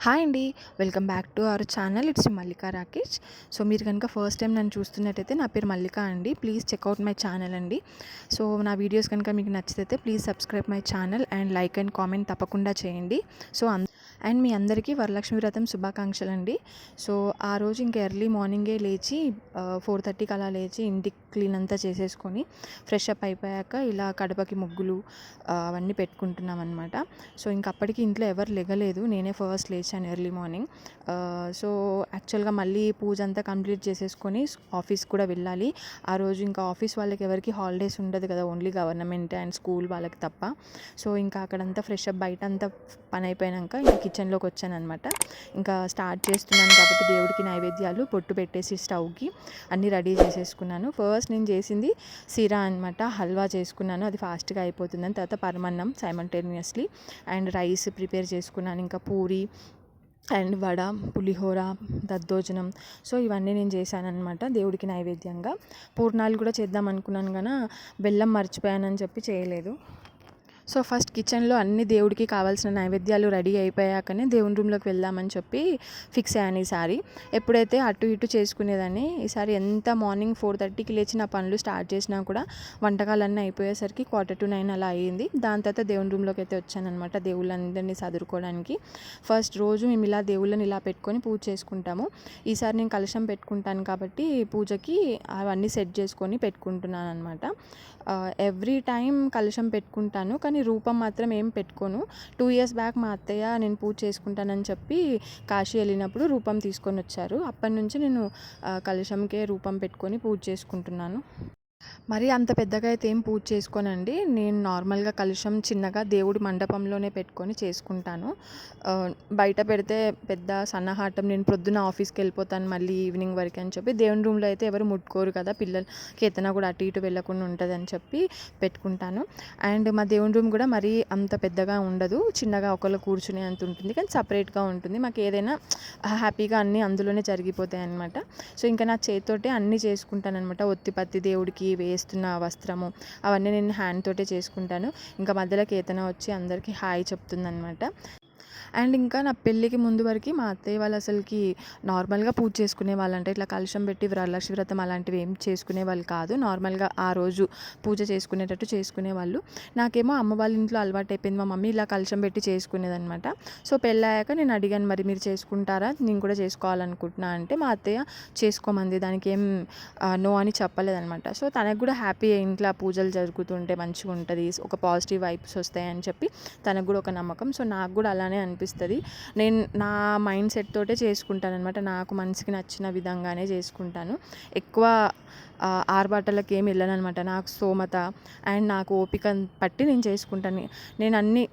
Hi అండి. Welcome back to our channel. It's Mallika Rakesh. So మీరు కనుక first time నన్ను చూస్తున్నట్టయితే నా పేరు మల్లికా అండి. Please check out my channel అండి. సో నా వీడియోస్ కనుక మీకు నచ్చితే please subscribe my channel and like and comment తప్పకుండా చేయండి. సో అం- అండ్ మీ అందరికీ వరలక్ష్మి వ్రతం శుభాకాంక్షలు అండి సో ఆ రోజు ఇంకా ఎర్లీ మార్నింగే లేచి ఫోర్ థర్టీకి అలా లేచి ఇంటి క్లీన్ అంతా చేసేసుకొని ఫ్రెష్ అప్ అయిపోయాక ఇలా కడపకి ముగ్గులు అవన్నీ పెట్టుకుంటున్నాం అనమాట సో ఇంక అప్పటికి ఇంట్లో ఎవరు లెగలేదు. నేనే ఫస్ట్ లేచాను ఎర్లీ మార్నింగ్. సో యాక్చువల్గా మళ్ళీ పూజ అంతా కంప్లీట్ చేసేసుకొని ఆఫీస్ కూడా వెళ్ళాలి. ఆ రోజు ఇంకా ఆఫీస్ వాళ్ళకి ఎవరికి హాలిడేస్ ఉండదు కదా ఓన్లీ గవర్నమెంట్ అండ్ స్కూల్ వాళ్ళకి తప్ప. సో ఇంకా అక్కడంతా ఫ్రెష్ అప్ బయట అంతా పని అయిపోయాక ఇంక కిచెన్లోకి వచ్చాను అనమాట ఇంకా స్టార్ట్ చేస్తున్నాను కాబట్టి దేవుడికి నైవేద్యాలు పొట్టు పెట్టేసి స్టవ్కి అన్నీ రెడీ చేసేసుకున్నాను. ఫస్ట్ నేను చేసింది సిరా అనమాట హల్వా చేసుకున్నాను. అది ఫాస్ట్గా అయిపోతుందని తర్వాత పరమన్నం సైమల్టేనియస్లీ అండ్ రైస్ ప్రిపేర్ చేసుకున్నాను. ఇంకా పూరి అండ్ వడ పులిహోర దద్దోజనం. సో ఇవన్నీ నేను చేశాను అనమాట దేవుడికి నైవేద్యంగా. పూర్ణాలు కూడా చేద్దాం అనుకున్నాను కానీ బెల్లం మర్చిపోయానని చెప్పి చేయలేదు. సో ఫస్ట్ కిచెన్లో అన్ని దేవుడికి కావాల్సిన నైవేద్యాలు రెడీ అయిపోయాకనే దేవుని రూమ్లోకి వెళ్దామని చెప్పి ఫిక్స్ అయ్యాను ఈసారి. ఎప్పుడైతే అటు ఇటు చేసుకునేదాన్ని ఈసారి ఎంత మార్నింగ్ ఫోర్ థర్టీకి లేచి నా పనులు స్టార్ట్ చేసినా కూడా వంటకాలన్నీ అయిపోయేసరికి క్వార్టర్ టు నైన్ అలా అయ్యింది దాని తర్వాత దేవుని రూమ్లోకి అయితే వచ్చానమాట దేవుళ్ళందరినీ చదువుకోవడానికి ఫస్ట్ రోజు మేము ఇలా దేవుళ్ళని ఇలా పెట్టుకొని పూజ చేసుకుంటాము. ఈసారి నేను కలశం పెట్టుకుంటాను కాబట్టి పూజకి అవన్నీ సెట్ చేసుకొని పెట్టుకుంటున్నాను అనమాట ఎవ్రీ టైం కలశం పెట్టుకుంటాను కానీ రూపం మాత్రం ఏం పెట్టుకోను. టూ ఇయర్స్ బ్యాక్ మా అత్తయ్య నేను పూజ చేసుకుంటానని చెప్పి కాశీ వెళ్ళినప్పుడు రూపం తీసుకొని వచ్చారు. అప్పటి నుంచి నేను కలశంకే రూపం పెట్టుకొని పూజ చేసుకుంటున్నాను. మరి అంత పెద్దగా అయితే ఏం పూజ చేసుకోనండి. నేను నార్మల్గా కలుషం చిన్నగా దేవుడి మండపంలోనే పెట్టుకొని చేసుకుంటాను. బయట పెడితే పెద్ద సన్నహాటం నేను ప్రొద్దున ఆఫీస్కి వెళ్ళిపోతాను మళ్ళీ ఈవినింగ్ వరకు అని చెప్పి దేవుని రూమ్లో అయితే ఎవరు ముట్టుకోరు కదా పిల్లలకి ఏదైనా కూడా అటు ఇటు వెళ్ళకుండా ఉంటుందని చెప్పి పెట్టుకుంటాను. అండ్ మా దేవుని రూమ్ కూడా మరీ అంత పెద్దగా ఉండదు. చిన్నగా ఒకళ్ళు కూర్చునే అంత ఉంటుంది. కానీ సపరేట్గా ఉంటుంది. మాకు ఏదైనా హ్యాపీగా అన్నీ అందులోనే జరిగిపోతాయి అనమాట సో ఇంకా నా చేతితోటే అన్నీ చేసుకుంటాను అనమాట ఒత్తిపత్తి దేవుడికి వేస్తున్న వస్త్రము అవన్నీ నేను హ్యాండ్ తోటే చేసుకుంటాను. ఇంకా మధ్యలో కేతన వచ్చి అందరికీ హాయ్ చెప్తుందనమాట అండ్ ఇంకా నా పెళ్ళికి ముందు వరకు మా అత్తయ్య వాళ్ళు అసలుకి నార్మల్గా పూజ చేసుకునే వాళ్ళు అంటే ఇట్లా కలుషం పెట్టి వరలక్ష్మి వ్రతం అలాంటివి ఏం చేసుకునే వాళ్ళు కాదు. నార్మల్గా ఆ రోజు పూజ చేసుకునేటట్టు చేసుకునే వాళ్ళు. నాకేమో అమ్మ వాళ్ళ ఇంట్లో అలవాటు అయిపోయింది. మా మమ్మీ ఇలా కలుషం పెట్టి చేసుకునేదనమాట సో పెళ్ళయ్యాక నేను అడిగాను మరి మీరు చేసుకుంటారా? నేను కూడా చేసుకోవాలనుకుంటున్నా. అంటే మా అత్తయ్య చేసుకోమంది దానికి ఏం నో అని చెప్పలేదనమాట సో తనకు కూడా హ్యాపీ ఇంట్లో పూజలు జరుగుతుంటే మంచిగా ఉంటుంది ఒక పాజిటివ్ వైబ్స్ వస్తాయని చెప్పి తనకు కూడా ఒక నమ్మకం. సో నాకు కూడా అలానే అనిపిస్తుంది. నేను నా మైండ్ సెట్ తోటే చేసుకుంటాను అనమాట నాకు మనసుకి నచ్చిన విధంగానే చేసుకుంటాను. ఎక్కువ ఆ, ఏమి వెళ్ళను అనమాట నాకు స్తోమత అండ్ నాకు ఓపిక పట్టి నేను చేసుకుంటాను. నేను అన్ని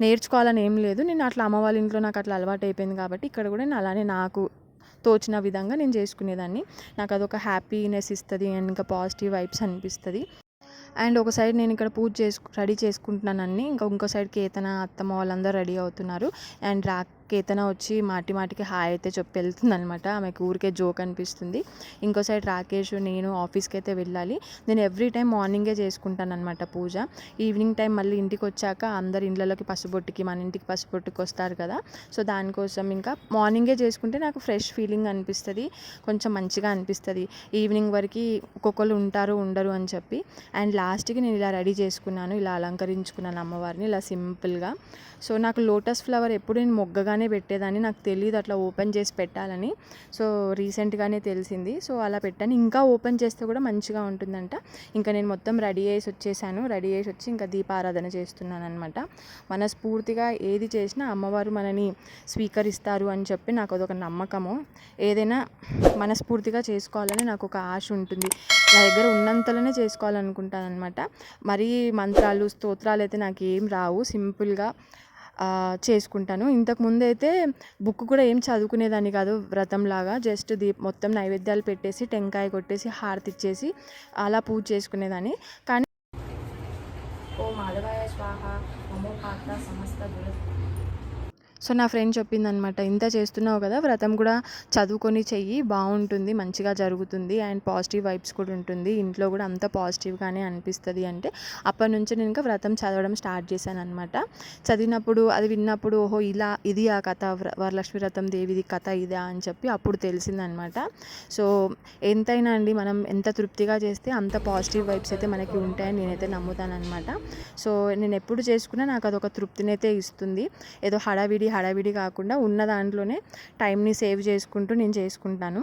నేర్చుకోవాలని ఏం లేదు. నేను అట్లా అమ్మ వాళ్ళ ఇంట్లో నాకు అట్లా అలవాటు అయిపోయింది కాబట్టి ఇక్కడ కూడా నేను అలానే నాకు తోచిన విధంగా నేను చేసుకునేదాన్ని. నాకు అదొక హ్యాపీనెస్ ఇస్తుంది అండ్ ఇంకా పాజిటివ్ వైబ్స్ అనిపిస్తుంది. అండ్ ఒక సైడ్ నేను ఇక్కడ పూజ చేసు రెడీ చేసుకుంటున్నాను ఇంకా ఇంకో సైడ్ కేతన అత్తమ్మ వాళ్ళందరూ రెడీ అవుతున్నారు. అండ్ రా కేతన వచ్చి మాటి మాటికి హాయ్ అయితే చెప్పి వెళ్తుంది అనమాట ఆమెకు ఊరికే జోక్ అనిపిస్తుంది. ఇంకో సైడ్ రాకేష్ నేను ఆఫీస్కి అయితే వెళ్ళాలి. నేను ఎవ్రీ టైం మార్నింగే చేసుకుంటాను అనమాట పూజ. ఈవినింగ్ టైం మళ్ళీ ఇంటికి వచ్చాక అందరు ఇండ్లలోకి పసుబొట్టుకి మన ఇంటికి పసుబొట్టుకి వస్తారు కదా. సో దానికోసం ఇంకా మార్నింగే చేసుకుంటే నాకు ఫ్రెష్ ఫీలింగ్ అనిపిస్తుంది. కొంచెం మంచిగా అనిపిస్తుంది. ఈవినింగ్ వరకు ఒక్కొక్కరు ఉంటారు ఉండరు అని చెప్పి. అండ్ లాస్ట్కి నేను ఇలా రెడీ చేసుకున్నాను. ఇలా అలంకరించుకున్నాను అమ్మవారిని ఇలా సింపుల్గా. సో నాకు లోటస్ ఫ్లవర్ ఎప్పుడు నేను మొగ్గగానే పెట్టేదాన్ని. నాకు తెలియదు అట్లా ఓపెన్ చేసి పెట్టాలని. సో రీసెంట్గానే తెలిసింది. సో అలా పెట్టాను. ఇంకా ఓపెన్ చేస్తే కూడా మంచిగా ఉంటుందంట. ఇంకా నేను మొత్తం రెడీ చేసి వచ్చేసాను. రెడీ చేసి వచ్చి ఇంకా దీపారాధన చేస్తున్నాను అనమాట మనస్ఫూర్తిగా ఏది చేసినా అమ్మవారు మనని స్వీకరిస్తారు అని చెప్పి నాకు అదొక నమ్మకము. ఏదైనా మనస్ఫూర్తిగా చేసుకోవాలని నాకు ఒక ఆశ ఉంటుంది. నా దగ్గర ఉన్నంతలోనే చేసుకోవాలనుకుంటాను అనమాట మరీ మంత్రాలు స్తోత్రాలు అయితే నాకు ఏం రావు. సింపుల్గా చేసుకుంటాను. ఇంతకు ముందైతే అయితే బుక్ కూడా ఏం చదువుకునేదాన్ని కాదు వ్రతంలాగా. జస్ట్ దీప్ మొత్తం నైవేద్యాలు పెట్టేసి టెంకాయ కొట్టేసి హారతి ఇచ్చేసి అలా పూజ చేసుకునేదాన్ని. కానీ ఓ మాధవాయ స్వాహ నమో పాత్ర సమస్త సో నా ఫ్రెండ్ చెప్పిందనమాట ఇంత చేస్తున్నావు కదా వ్రతం కూడా చదువుకొని చెయ్యి బాగుంటుంది మంచిగా జరుగుతుంది అండ్ పాజిటివ్ వైబ్స్ కూడా ఉంటుంది ఇంట్లో కూడా అంత పాజిటివ్గానే అనిపిస్తుంది అంటే అప్పటి నుంచి నేను ఇంకా వ్రతం చదవడం స్టార్ట్ చేశాను అనమాట చదివినప్పుడు అది విన్నప్పుడు ఓహో ఇలా ఇది ఆ కథ వరలక్ష్మి వ్రతం దేవిది కథ ఇదా అని చెప్పి అప్పుడు తెలిసిందనమాట సో ఎంతైనా అండి మనం ఎంత తృప్తిగా చేస్తే అంత పాజిటివ్ వైబ్స్ అయితే మనకి ఉంటాయని నేనైతే నమ్ముతాను అనమాట సో నేను ఎప్పుడు చేసుకున్నా నాకు అదొక తృప్తినైతే ఇస్తుంది. ఏదో హడావిడి హడావిడి కాకుండా ఉన్న దాంట్లోనే టైంని సేవ్ చేసుకుంటూ నేను చేసుకుంటాను.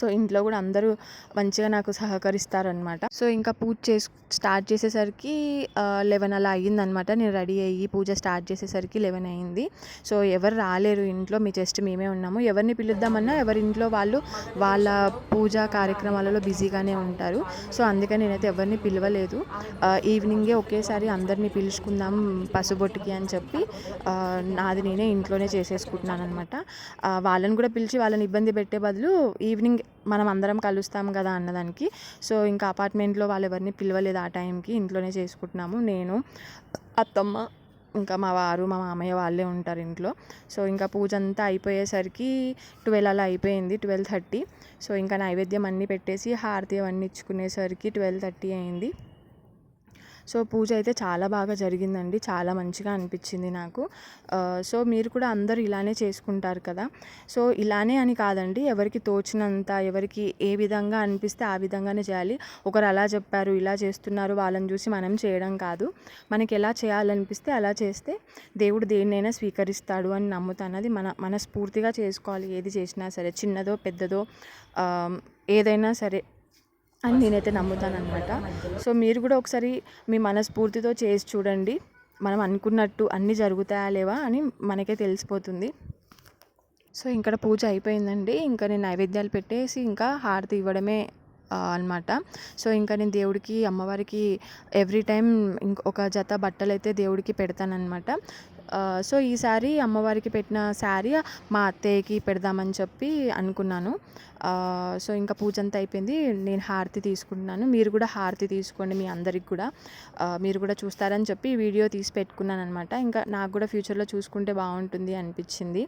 సో ఇంట్లో కూడా అందరూ మంచిగా నాకు సహకరిస్తారనమాట సో ఇంకా పూజ చేసు స్టార్ట్ చేసేసరికి లెవెన్ అలా అయ్యిందనమాట నేను రెడీ అయ్యి పూజ స్టార్ట్ చేసేసరికి లెవెన్ అయ్యింది. సో ఎవరు రాలేరు ఇంట్లో మీ జస్ట్ మేమే ఉన్నాము. ఎవరిని పిలుద్దామన్నా ఎవరి ఇంట్లో వాళ్ళు వాళ్ళ పూజా కార్యక్రమాలలో బిజీగానే ఉంటారు. సో అందుకని నేనైతే ఎవరిని పిలవలేదు. ఈవినింగే ఒకేసారి అందరినీ పిలుచుకుందాం పసుబొట్టుకి అని చెప్పి నాది నేనే ఇంట్లోనే చేసేసుకుంటున్నాను అనమాట వాళ్ళని కూడా పిలిచి వాళ్ళని ఇబ్బంది పెట్టే బదులు ఈవినింగ్ మనం అందరం కలుస్తాం కదా అన్నదానికి. సో ఇంకా అపార్ట్మెంట్లో వాళ్ళు ఎవరిని పిలవలేదు ఆ టైంకి. ఇంట్లోనే చేసుకుంటున్నాము. నేను అత్తమ్మ ఇంకా మా వారు మా మామయ్య వాళ్ళే ఉంటారు ఇంట్లో. సో ఇంకా పూజ అంతా అయిపోయేసరికి ట్వెల్వ్ అలా అయిపోయింది ట్వెల్వ్ థర్టీ. సో ఇంకా నైవేద్యం అన్నీ పెట్టేసి హారతి అవన్నీ ఇచ్చుకునేసరికి ట్వెల్వ్ థర్టీ అయింది. సో పూజ అయితే చాలా బాగా జరిగిందండి. చాలా మంచిగా అనిపించింది నాకు. సో మీరు కూడా అందరూ ఇలానే చేసుకుంటారు కదా. సో ఇలానే అని కాదండి ఎవరికి తోచినంత ఎవరికి ఏ విధంగా అనిపిస్తే ఆ విధంగానే చేయాలి. ఒకరు అలా చెప్పారు ఇలా చేస్తున్నారు వాళ్ళని చూసి మనం చేయడం కాదు. మనకి ఎలా చేయాలనిపిస్తే అలా చేస్తే దేవుడు దేన్నైనా స్వీకరిస్తాడు అని నమ్ముతానది మన మనస్ఫూర్తిగా చేసుకోవాలి. ఏది చేసినా సరే చిన్నదో పెద్దదో ఏదైనా సరే అని నేనైతే నమ్ముతాను అనమాట సో మీరు కూడా ఒకసారి మీ మనస్ఫూర్తితో చేసి చూడండి. మనం అనుకున్నట్టు అన్నీ జరుగుతాయా లేవా అని మనకే తెలిసిపోతుంది. సో ఇక్కడ పూజ అయిపోయిందండి. ఇంకా నేను నైవేద్యాలు పెట్టేసి ఇంకా హారతి ఇవ్వడమే అనమాట సో ఇంకా నేను దేవుడికి అమ్మవారికి ఎవ్రీ టైం ఇంకొక జత బట్టలు అయితే దేవుడికి పెడతానమాట సో ఈసారి అమ్మవారికి పెట్టిన శారీ మా అత్తయ్యకి పెడదామని చెప్పి అనుకున్నాను. సో ఇంకా పూజ అంతా అయిపోయింది. నేను హారతి తీసుకుంటున్నాను. మీరు కూడా హారతి తీసుకోండి మీ అందరికి కూడా. మీరు కూడా చూస్తారని చెప్పి వీడియో తీసి పెట్టుకున్నాను అనమాట ఇంకా నాకు కూడా ఫ్యూచర్లో చూసుకుంటే బాగుంటుంది అనిపించింది.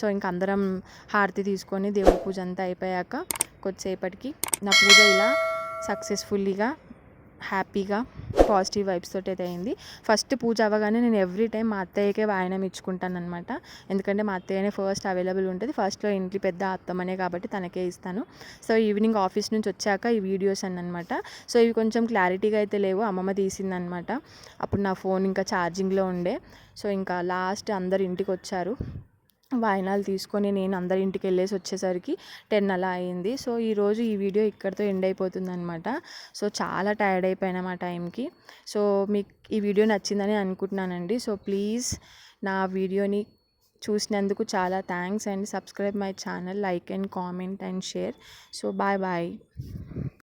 సో ఇంకా అందరం హారతి తీసుకొని దేవుడి పూజ అంతా అయిపోయాక కొద్దిసేపటికి నా పూజ ఇలా సక్సెస్ఫుల్లీగా హ్యాపీగా పాజిటివ్ వైబ్స్ తోటి అయితే అయింది. ఫస్ట్ పూజ అవ్వగానే నేను ఎవ్రీ టైం మా అత్తయ్యకే వాయనం ఇచ్చుకుంటాను అనమాట ఎందుకంటే మా అత్తయ్యనే ఫస్ట్ అవైలబుల్ ఉంటుంది. ఫస్ట్లో ఇంటి పెద్ద అత్తమ్మనే కాబట్టి తనకే ఇస్తాను. సో ఈవినింగ్ ఆఫీస్ నుంచి వచ్చాక ఈ వీడియోస్ అన్నమాట. అనమాట సో ఇవి కొంచెం క్లారిటీగా అయితే లేవు. అమ్మమ్మ తీసిందనమాట అప్పుడు నా ఫోన్ ఇంకా ఛార్జింగ్లో ఉండే. సో ఇంకా లాస్ట్ అందరు ఇంటికి వచ్చారు. వాయినాలు తీసుకొని నేను అందరి ఇంటికి వెళ్ళేసి వచ్చేసరికి టెన్ అలా అయింది. సో ఈరోజు ఈ వీడియో ఇక్కడితో ఎండ్ అయిపోతుంది అనమాట సో చాలా టైర్డ్ అయిపోయినా ఆ టైంకి. సో మీకు ఈ వీడియో నచ్చిందని అనుకుంటున్నానండి. సో ప్లీజ్ నా వీడియోని చూసినందుకు చాలా thanks and subscribe my channel like and comment and share. So bye bye.